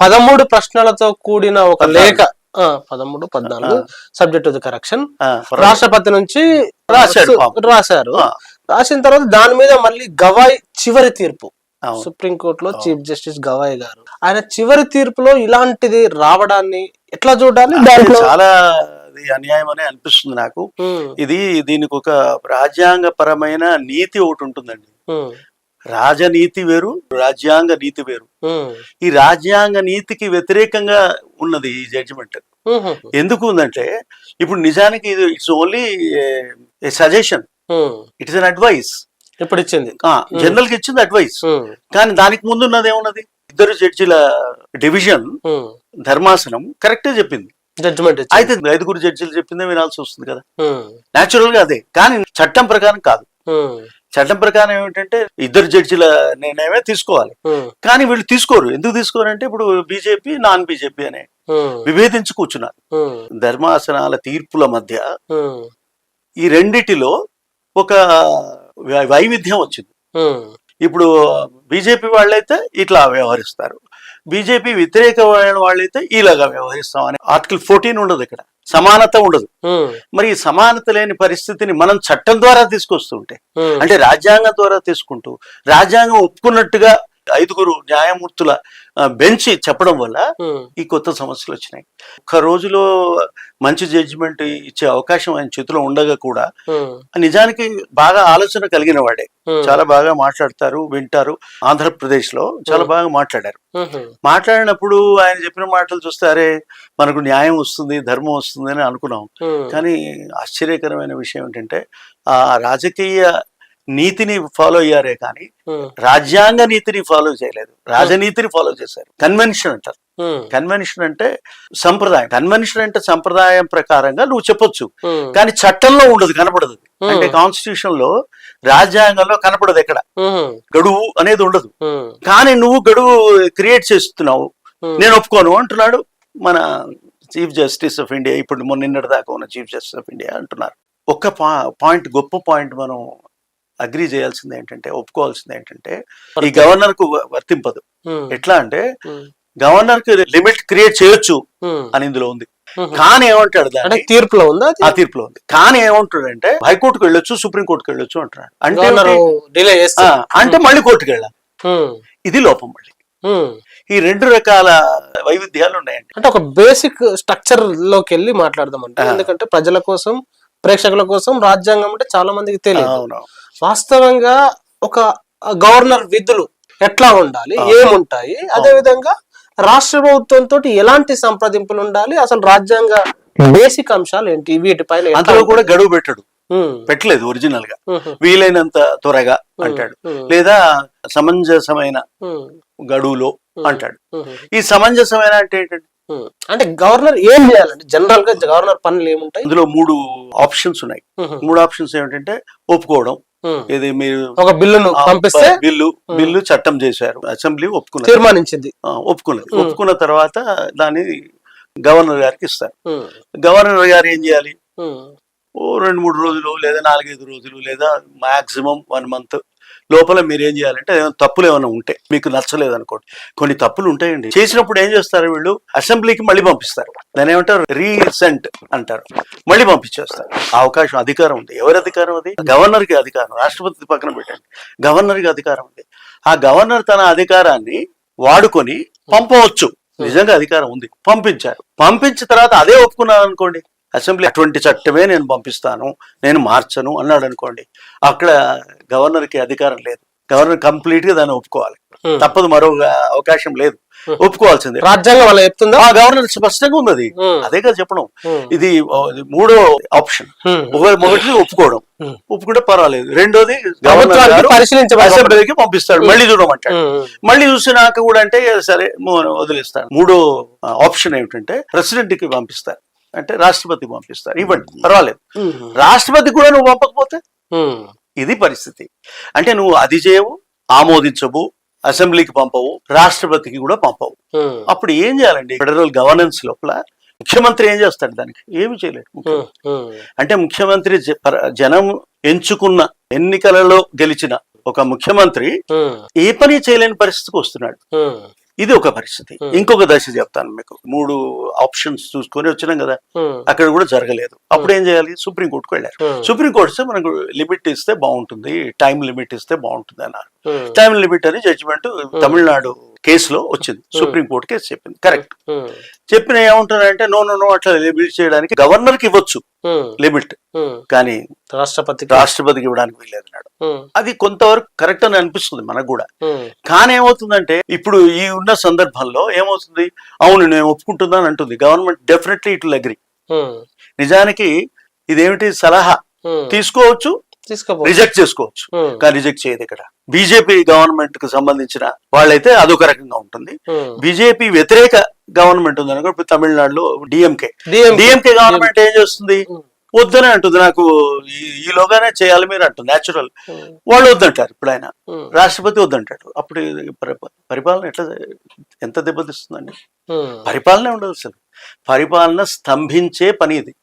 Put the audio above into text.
పదమూడు ప్రశ్నలతో కూడిన ఒక లేఖ. పదమూడు పద్నాలుగు సబ్జెక్ట్ ది కరెక్షన్. రాష్ట్రపతి నుంచి రాశాడు. రాశారు. రాసిన తర్వాత దాని మీద మళ్ళీ గవాయ్ చివరి తీర్పు. అవును. సుప్రీం కోర్టులో చీఫ్ జస్టిస్ గవాయ్ గారు. ఆయన చివరి తీర్పులో ఇలాంటిది రావడాన్ని ఎట్లా చూడాలి? చాలా అన్యాయం అని అనిపిస్తుంది నాకు. ఇది దీనికి ఒక రాజ్యాంగ పరమైన నీతి ఒకటి ఉంటుందండి. రాజనీతి వేరు రాజ్యాంగ నీతి వేరు. ఈ రాజ్యాంగ నీతికి వ్యతిరేకంగా ఉన్నది ఈ జడ్జిమెంట్ ఎందుకు ఉందంటే ఇప్పుడు నిజానికి ఇది it's only suggestion. It is an advice ఇప్పుడు ఇచ్చింది. జనరల్కి ఇచ్చింది అడ్వైస్ కానీ దానికి ముందు ఉన్నది ఏమున్నది? ఇద్దరు జడ్జిల డివిజన్. ధర్మాసనం కరెక్టే చెప్పింది. జడ్జిమెంట్ అయితే ఐదుగురు జడ్జిలు చెప్పిందే వినాల్సి వస్తుంది కదా. న్యాచురల్గా అదే. కానీ చట్టం ప్రకారం కాదు. చట్టం ప్రకారం ఏమిటంటే ఇద్దరు జడ్జిల నిర్ణయమే తీసుకోవాలి. కానీ వీళ్ళు తీసుకోరు. ఎందుకు తీసుకోరంటే ఇప్పుడు బీజేపీ నాన్ బీజేపీ అనే విభేదించి కూర్చున్నారు. ధర్మాసనాల తీర్పుల మధ్య ఈ రెండిటిలో ఒక వైవిధ్యం వచ్చింది. ఇప్పుడు బీజేపీ వాళ్ళైతే ఇట్లా వ్యవహరిస్తారు. బీజేపీ వ్యతిరేక వాళ్ళ- వాళ్ళైతే ఇలాగా వ్యవహరిస్తాం అని ఆర్టికల్ ఫోర్టీన్ ఉండదు ఇక్కడ. సమానత ఉండదు మరి ఈ సమానత లేని పరిస్థితిని మనం చట్టం ద్వారా తీసుకొస్తుంటే. అంటే రాజ్యాంగం ద్వారా తీసుకుంటూ రాజ్యాంగం ఒప్పుకున్నట్టుగా ఐదుగురు న్యాయమూర్తుల బెంచ్ చెప్పడం వల్ల ఈ కొత్త సమస్యలు వచ్చినాయి. ఒక్క రోజులో మంచి జడ్జిమెంట్ ఇచ్చే అవకాశం ఆయన చేతిలో ఉండగా కూడా నిజానికి బాగా ఆలోచన కలిగిన వాడే. చాలా బాగా మాట్లాడతారు వింటారు. ఆంధ్రప్రదేశ్లో చాలా బాగా మాట్లాడారు. మాట్లాడినప్పుడు ఆయన చెప్పిన మాటలు చూస్తే అరే మనకు న్యాయం వస్తుంది ధర్మం వస్తుంది అని అనుకున్నాం. కానీ ఆశ్చర్యకరమైన విషయం ఏంటంటే ఆ రాజకీయ నీతిని ఫాలో అయ్యారే కానీ రాజ్యాంగ నీతిని ఫాలో చేయలేదు. రాజనీతిని ఫాలో చేశారు. కన్వెన్షన్ అంటారు. కన్వెన్షన్ అంటే సంప్రదాయం. కన్వెన్షన్ అంటే సంప్రదాయం ప్రకారంగా నువ్వు చెప్పొచ్చు. కానీ చట్టంలో ఉండదు కనపడదు. అంటే కాన్స్టిట్యూషన్లో రాజ్యాంగంలో కనపడదు ఎక్కడ? గడువు అనేది ఉండదు. కానీ నువ్వు గడువు క్రియేట్ చేస్తున్నావు. నేను ఒప్పుకోను అంటున్నాడు మన చీఫ్ జస్టిస్ ఆఫ్ ఇండియా ఇప్పుడు మొన్న నిన్నటి దాకా ఉన్న చీఫ్ జస్టిస్ ఆఫ్ ఇండియా అంటున్నారు. ఒక్క పాయింట్ గొప్ప పాయింట్ మనం అగ్రి చేయాల్సింది ఏంటంటే ఒప్పుకోవాల్సింది ఏంటంటే ఈ గవర్నర్కు వర్తింపదు. ఎట్లా అంటే గవర్నర్కి లిమిట్ క్రియేట్ చేయొచ్చు. అని ఇందులో ఉంది. కానీ ఏమంటాడు అంటే తీర్పులో ఉందా? ఆ తీర్పులో ఉంది. కానీ ఏమంటాడు అంటే హైకోర్టుకు వెళ్ళొచ్చు సుప్రీం కోర్టుకు వెళ్ళొచ్చు అంటున్నాడు. అంటే అంటే మళ్ళీ కోర్టుకు వెళ్ళాలి. ఇది లోపం మళ్ళీ. ఈ రెండు రకాల వైవిధ్యాలు ఉన్నాయండి. అంటే ఒక బేసిక్ స్ట్రక్చర్లోకి వెళ్ళి మాట్లాడదామంటే ఆ. ఎందుకంటే ప్రజల కోసం ప్రేక్షకుల కోసం రాజ్యాంగం అంటే చాలా మందికి తెలియదు. అవును. వాస్తవంగా ఒక గవర్నర్ విధులు ఎట్లా ఉండాలి. ఏముంటాయి అదే విధంగా రాష్ట్ర ప్రభుత్వం తోటి ఎలాంటి సంప్రదింపులు ఉండాలి అసలు రాజ్యాంగ బేసిక్ అంశాలు ఏంటి వీటిపైన అందులో కూడా గడువు పెట్టడు. పెట్టలేదు ఒరిజినల్గా వీలైనంత త్వరగా అంటాడు. లేదా సమంజసమైన గడువులో అంటాడు. ఈ సమంజసమైన అంటే ఏంటంటే ఉమ్. అంటే గవర్నర్ ఏం చేయాలంటే జనరల్గా గవర్నర్ పనులు ఏముంటాయి? అందులో మూడు ఆప్షన్స్ ఉన్నాయి. మూడు ఆప్షన్స్ ఏమిటంటే ఒప్పుకోవడం. ఇది మీరు ఒక బిల్లును పంపిస్తే బిల్లు బిల్లు చట్టం చేశారు. అసెంబ్లీ ఒప్పుకున్నది. తీర్మానించింది. ఒప్పుకున్నది. ఒప్పుకున్న తర్వాత దాన్ని గవర్నర్ గారికి ఇస్తారు. గవర్నర్ గారు ఏం చేయాలి? ఓ రెండు మూడు రోజులు లేదా నాలుగైదు రోజులు లేదా మాక్సిమం వన్ మంత్ లోపల మీరు ఏం చేయాలంటే తప్పులు ఏమైనా ఉంటే మీకు నచ్చలేదు అనుకోండి కొన్ని తప్పులు ఉంటాయండి. చేసినప్పుడు ఏం చేస్తారు వీళ్ళు? అసెంబ్లీకి మళ్ళీ పంపిస్తారు. దాని ఏమంటారు? రీసెంట్ అంటారు. మళ్ళీ పంపించేస్తారు. ఆ అవకాశం అధికారం ఉంది. ఎవరి అధికారం అది? గవర్నర్కి అధికారం. రాష్ట్రపతి పక్కన పెట్టండి. గవర్నర్కి అధికారం ఉంది. ఆ గవర్నర్ తన అధికారాన్ని వాడుకొని పంపవచ్చు. నిజంగా అధికారం ఉంది. పంపించారు. పంపించిన తర్వాత అదే ఒప్పుకున్నారు అనుకోండి అసెంబ్లీ అటువంటి చట్టమే నేను పంపిస్తాను నేను మార్చను అన్నాడు అనుకోండి. అక్కడ గవర్నర్కి అధికారం లేదు. గవర్నర్ కంప్లీట్గా దాన్ని ఒప్పుకోవాలి. తప్పదు మరో అవకాశం లేదు. ఒప్పుకోవాల్సిందే. రాజ్యాంగం అలా చెప్తుందా? ఆ గవర్నర్ స్పష్టంగా ఉంది అది కదా చెప్పడం. ఇది మూడో ఆప్షన్. మొదటిది ఒప్పుకోవడం. ఒప్పుకుంటే పర్వాలేదు. రెండోది గవర్నర్. అసెంబ్లీకి పంపిస్తాడు. మళ్ళీ చూడమంటాడు. మళ్ళీ చూసినాక కూడా అంటే సరే వదిలేస్తాను మూడో ఆప్షన్ ఏమిటంటే ప్రెసిడెంట్కి పంపిస్తారు. అంటే రాష్ట్రపతికి పంపిస్తారు. ఇవ్వండి. పర్వాలేదు. ఉమ్, రాష్ట్రపతి కూడా నువ్వు పంపకపోతే ఇది పరిస్థితి. అంటే నువ్వు అది చేయవు ఆమోదించవు అసెంబ్లీకి పంపవు రాష్ట్రపతికి కూడా పంపవు. అప్పుడు ఏం చేయాలండి? ఫెడరల్ గవర్నెన్స్ లోపల ముఖ్యమంత్రి ఏం చేస్తాడు దానికి? ఏమి చేయలేడు ఉమ్, అంటే ముఖ్యమంత్రి జనం ఎంచుకున్న ఎన్నికలలో గెలిచిన ఒక ముఖ్యమంత్రి ఏ పని చేయలేని పరిస్థితికి వస్తున్నాడు. ఇది ఒక పరిస్థితి. ఇంకొక దశ చెప్తాను మీకు. మూడు ఆప్షన్స్ చూసుకొని వచ్చినాం కదా. అక్కడ కూడా జరగలేదు. అప్పుడు ఏం చేయాలి? సుప్రీం కోర్టుకు వెళ్ళారు ఉమ్, సుప్రీం కోర్టు ఇస్తే మనకు లిమిట్ ఇస్తే బాగుంటుంది. టైం లిమిట్ ఇస్తే బాగుంటుంది అన్నారు. టైం లిమిట్ అని జడ్జిమెంట్ తమిళనాడు కేసులో వచ్చింది. సుప్రీం కోర్టు కేసు చెప్పింది. కరెక్ట్ చెప్పిన ఏమంటారంటే నో నో నో అట్లా లిమిట్ చేయడానికి గవర్నర్కి ఇవ్వచ్చు లిమిట్. కానీ రాష్ట్రపతికి రాష్ట్రపతికి ఇవ్వడానికి వీలేదు అన్నాడు అది కొంతవరకు కరెక్ట్ అని అనిపిస్తుంది మనకు కూడా. కానీ ఏమవుతుందంటే ఇప్పుడు ఈ ఉన్న సందర్భంలో ఏమవుతుంది? అవును నేను ఒప్పుకుంటున్నాను అంటుంది. Government definitely it will agree నిజానికి ఇదేమిటి సలహా. తీసుకోవచ్చు రిజెక్ట్ చేసుకోవచ్చు. ఉమ్, కానీ రిజెక్ట్ చేయదు ఇక్కడ. బీజేపీ గవర్నమెంట్కు సంబంధించిన వాళ్ళైతే అదొక రకంగా ఉంటుంది. బీజేపీ వ్యతిరేక గవర్నమెంట్ ఉంది అనుకో ఇప్పుడు తమిళనాడులో డిఎంకే. డిఎంకే గవర్నమెంట్ ఏం చేస్తుంది? ఉమ్, వద్దనే అంటుంది. నాకు ఈ- ఈలోగానే చేయాలి మీరు అంటుంది. న్యాచురల్ వాళ్ళు వద్దంటారు ఇప్పుడు ఆయన. రాష్ట్రపతి వద్దంటాడు. అప్పుడు పరిపాలన ఎట్లా ఎంత దెబ్బతీస్తుందండి. పరిపాలనే ఉండదు అసలు. పరిపాలన స్తంభించే పని ఇది.